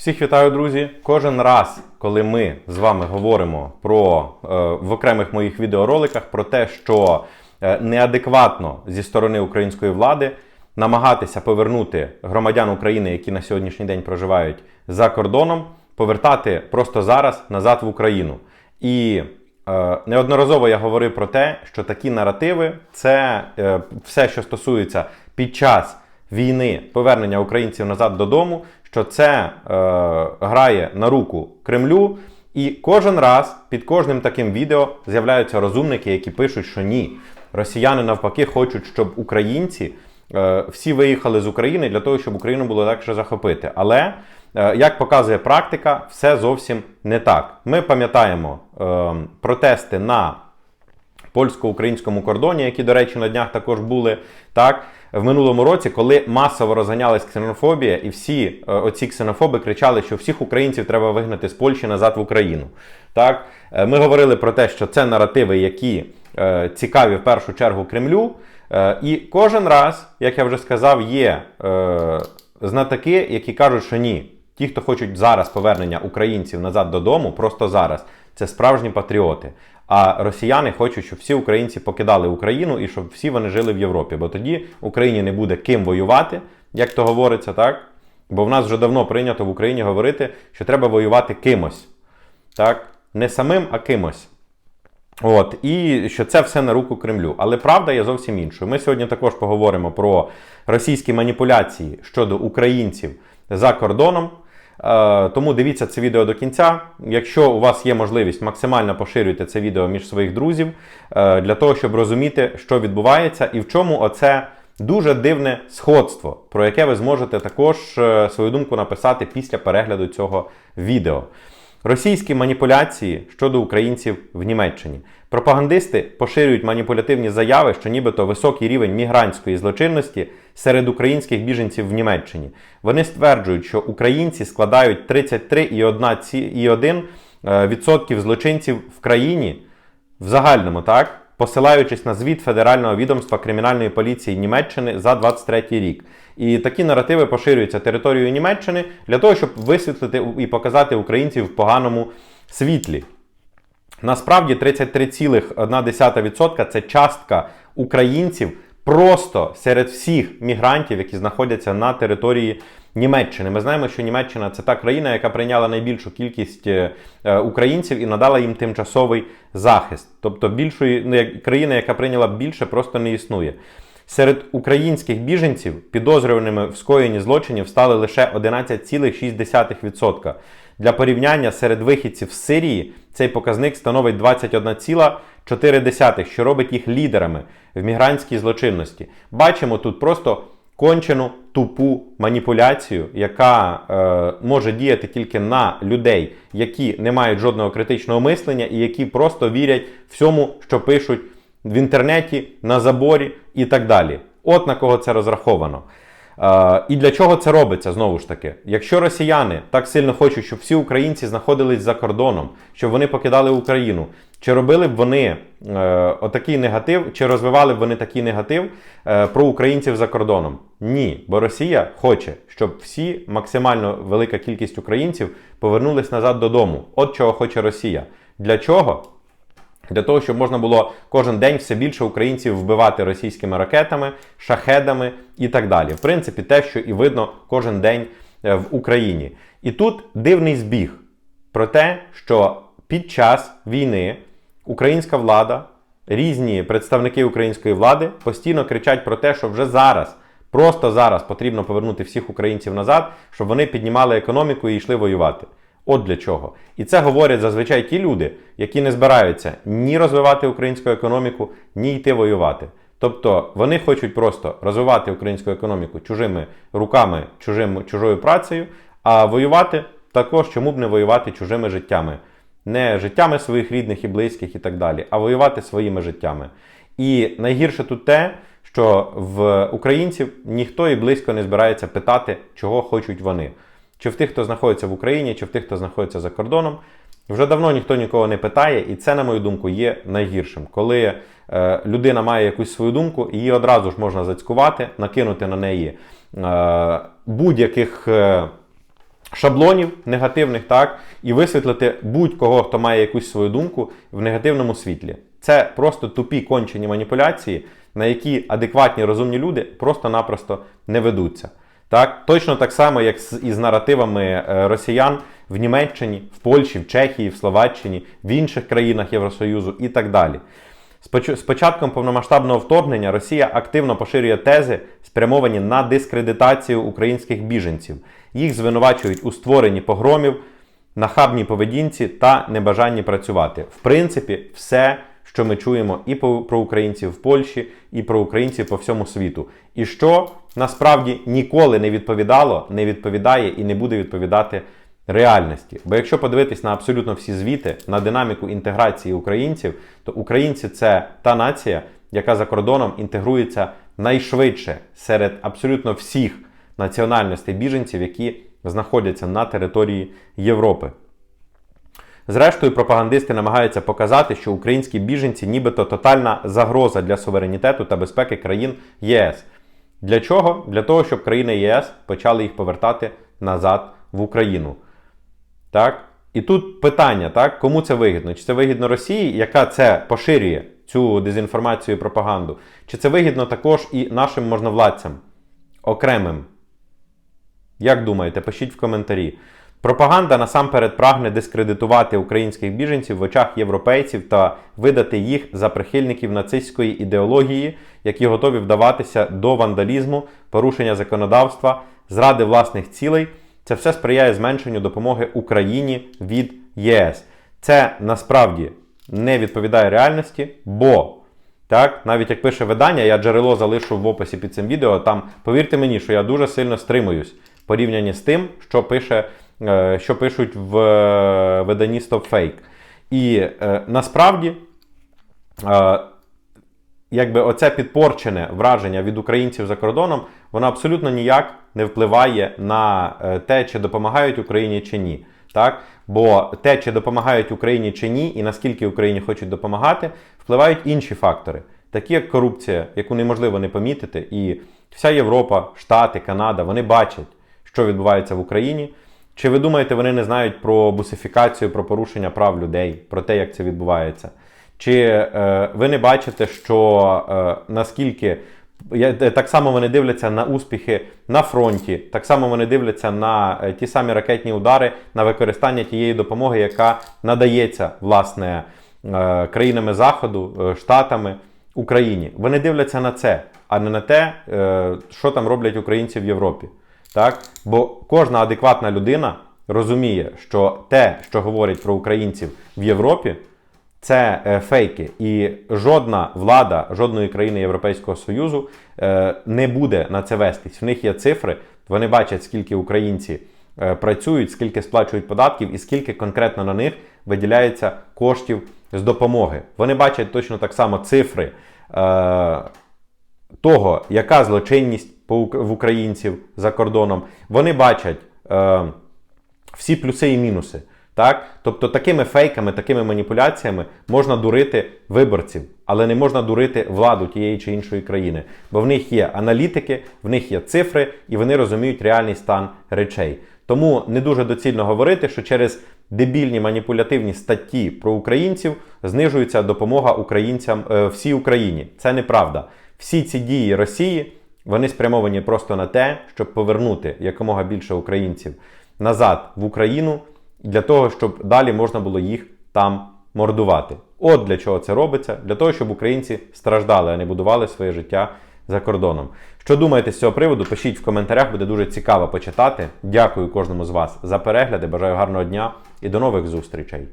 Всіх вітаю, друзі! Кожен раз, коли ми з вами говоримо про е, в окремих моїх відеороликах про те, що е, неадекватно зі сторони української влади намагатися повернути громадян України, які на сьогоднішній день проживають за кордоном, повертати просто зараз назад в Україну. І е, неодноразово я говорив про те, що такі наративи це все, що стосується під час війни повернення українців назад додому, що це е, грає на руку Кремлю. І кожен раз під кожним таким відео з'являються розумники, які пишуть, що ні, росіяни навпаки хочуть, щоб українці е, всі виїхали з України для того, щоб Україну було легше захопити. Але е, як показує практика, все зовсім не так. Ми пам'ятаємо е, протести на польсько-українському кордоні, які, до речі, на днях також були так. В минулому році, коли масово розганялась ксенофобія, і всі е, оці ксенофоби кричали, що всіх українців треба вигнати з Польщі назад в Україну. Так, Е, ми говорили про те, що це наративи, які е, цікаві в першу чергу Кремлю. Е, і кожен раз, як я вже сказав, є е, знатоки, які кажуть, що ні, ті, хто хочуть зараз повернення українців назад додому, просто зараз, це справжні патріоти. А росіяни хочуть, щоб всі українці покидали Україну і щоб всі вони жили в Європі. Бо тоді Україні не буде ким воювати, як то говориться, так? Бо в нас вже давно прийнято в Україні говорити, що треба воювати кимось. Так? Не самим, а кимось. От, і що це все на руку Кремлю. Але правда є зовсім іншою. Ми сьогодні також поговоримо про російські маніпуляції щодо українців за кордоном. Е, Тому дивіться це відео до кінця. Якщо у вас є можливість, максимально поширюйте це відео між своїх друзів е, для того, щоб розуміти, що відбувається, і в чому оце дуже дивне сходство, про яке ви зможете також е, свою думку написати після перегляду цього відео. Російські маніпуляції щодо українців в Німеччині. Пропагандисти поширюють маніпулятивні заяви, що нібито високий рівень мігрантської злочинності серед українських біженців в Німеччині. Вони стверджують, що українці складають 33,1% е, злочинців в країні в загальному, так? Посилаючись на звіт Федерального відомства кримінальної поліції Німеччини за 23 рік. І такі наративи поширюються територією Німеччини для того, щоб висвітлити і показати українців в поганому світлі. Насправді 33,1% це частка українців просто серед всіх мігрантів, які знаходяться на території Німеччини. Ми знаємо, що Німеччина це та країна, яка прийняла найбільшу кількість е, е, українців і надала їм тимчасовий захист. Тобто більшої ну, країна, яка прийняла більше, просто не існує. Серед українських біженців підозрюваними в скоєнні злочинів стали лише 11,6%. Для порівняння серед вихідців з Сирії цей показник становить 21,4%, що робить їх лідерами в мігрантській злочинності. Бачимо тут просто кончену тупу маніпуляцію, яка е, може діяти тільки на людей, які не мають жодного критичного мислення і які просто вірять всьому, що пишуть в інтернеті, на заборі і так далі. От на кого це розраховано. І для чого це робиться знову ж таки? Якщо росіяни так сильно хочуть, щоб всі українці знаходились за кордоном, щоб вони покидали Україну, чи робили б вони е, отакий негатив, чи розвивали б вони такий негатив е, про українців за кордоном? Ні, бо Росія хоче, щоб всі максимально велика кількість українців повернулись назад додому. От чого хоче Росія. Для чого? Для того, щоб можна було кожен день все більше українців вбивати російськими ракетами, шахедами і так далі. В принципі, те, що і видно кожен день е, в Україні. І тут дивний збіг про те, що під час війни українська влада, різні представники української влади постійно кричать про те, що вже зараз, просто зараз потрібно повернути всіх українців назад, щоб вони піднімали економіку і йшли воювати. От для чого. І це говорять зазвичай ті люди, які не збираються ні розвивати українську економіку, ні йти воювати. Тобто вони хочуть просто розвивати українську економіку чужими руками, чужим, чужою працею, а воювати також чому б не воювати чужими життями. Не життями своїх рідних і близьких і так далі, а воювати своїми життями. І найгірше тут те, що в українців ніхто і близько не збирається питати, чого хочуть вони. Чи в тих, хто знаходиться в Україні, чи в тих, хто знаходиться за кордоном. Вже давно ніхто нікого не питає, і це, на мою думку, є найгіршим. Коли е, людина має якусь свою думку, її одразу ж можна зацькувати, накинути на неї е, будь-яких е, шаблонів негативних, так, і висвітлити будь-кого, хто має якусь свою думку в негативному світлі. Це просто тупі кончені маніпуляції, на які адекватні розумні люди просто-напросто не ведуться. Так, точно так само, як з- із наративами е, росіян в Німеччині, в Польщі, в Чехії, в Словаччині, в інших країнах Євросоюзу і так далі. З початком повномасштабного вторгнення Росія активно поширює тези, спрямовані на дискредитацію українських біженців. Їх звинувачують у створенні погромів, нахабній поведінці та небажанні працювати. В принципі, все, що ми чуємо і про українців в Польщі, і про українців по всьому світу. І що насправді ніколи не відповідало, не відповідає і не буде відповідати реальності. Бо якщо подивитись на абсолютно всі звіти, на динаміку інтеграції українців, то українці це та нація, яка за кордоном інтегрується найшвидше серед абсолютно всіх національностей біженців, які знаходяться на території Європи. Зрештою, пропагандисти намагаються показати, що українські біженці нібито тотальна загроза для суверенітету та безпеки країн ЄС. Для чого? Для того, щоб країни ЄС почали їх повертати назад в Україну. Так? І тут питання, так, кому це вигідно? Чи це вигідно Росії, яка це поширює цю дезінформацію і пропаганду? Чи це вигідно також і нашим можновладцям, окремим? Як думаєте, пишіть в коментарі. Пропаганда насамперед прагне дискредитувати українських біженців в очах європейців та видати їх за прихильників нацистської ідеології, які готові вдаватися до вандалізму, порушення законодавства, зради власних цілей. Це все сприяє зменшенню допомоги Україні від ЄС. Це насправді не відповідає реальності, бо так, навіть як пише видання, я джерело залишу в описі під цим відео. Там повірте мені, що я дуже сильно стримуюсь в порівнянні з тим, що пише, що пишуть в е, виданні StopFake. І е, насправді, е, якби оце підпорчене враження від українців за кордоном, воно абсолютно ніяк не впливає на е, те, чи допомагають Україні чи ні. Так? Бо те, чи допомагають Україні чи ні, і наскільки Україні хочуть допомагати, впливають інші фактори, такі як корупція, яку неможливо не помітити, і вся Європа, Штати, Канада, вони бачать, що відбувається в Україні. Чи ви думаєте, вони не знають про бусифікацію, про порушення прав людей, про те, як це відбувається? Чи е, ви не бачите, що е, наскільки я, е, так само вони дивляться на успіхи на фронті, так само вони дивляться на е, ті самі ракетні удари, на використання тієї допомоги, яка надається власне е, країнами Заходу, е, Штатами Україні. Вони дивляться на це, а не на те, е, що там роблять українці в Європі. Так? Бо кожна адекватна людина розуміє, що те, що говорять про українців в Європі, це е, фейки, і жодна влада жодної країни Європейського Союзу е, не буде на це вестись. В них є цифри, вони бачать, скільки українці е, працюють, скільки сплачують податків і скільки конкретно на них виділяється коштів з допомоги. Вони бачать точно так само цифри е, того, яка злочинність в українців за кордоном. Вони бачать е, всі плюси і мінуси. Так? Тобто такими фейками, такими маніпуляціями можна дурити виборців, але не можна дурити владу тієї чи іншої країни. Бо в них є аналітики, в них є цифри, і вони розуміють реальний стан речей. Тому не дуже доцільно говорити, що через дебільні маніпулятивні статті про українців знижується допомога українцям е, всій Україні. Це неправда. Всі ці дії Росії вони спрямовані просто на те, щоб повернути якомога більше українців назад в Україну для того, щоб далі можна було їх там мордувати. От для чого це робиться, для того, щоб українці страждали, а не будували своє життя за кордоном. Що думаєте з цього приводу? Пишіть в коментарях, буде дуже цікаво почитати. Дякую кожному з вас за перегляди. Бажаю гарного дня і до нових зустрічей.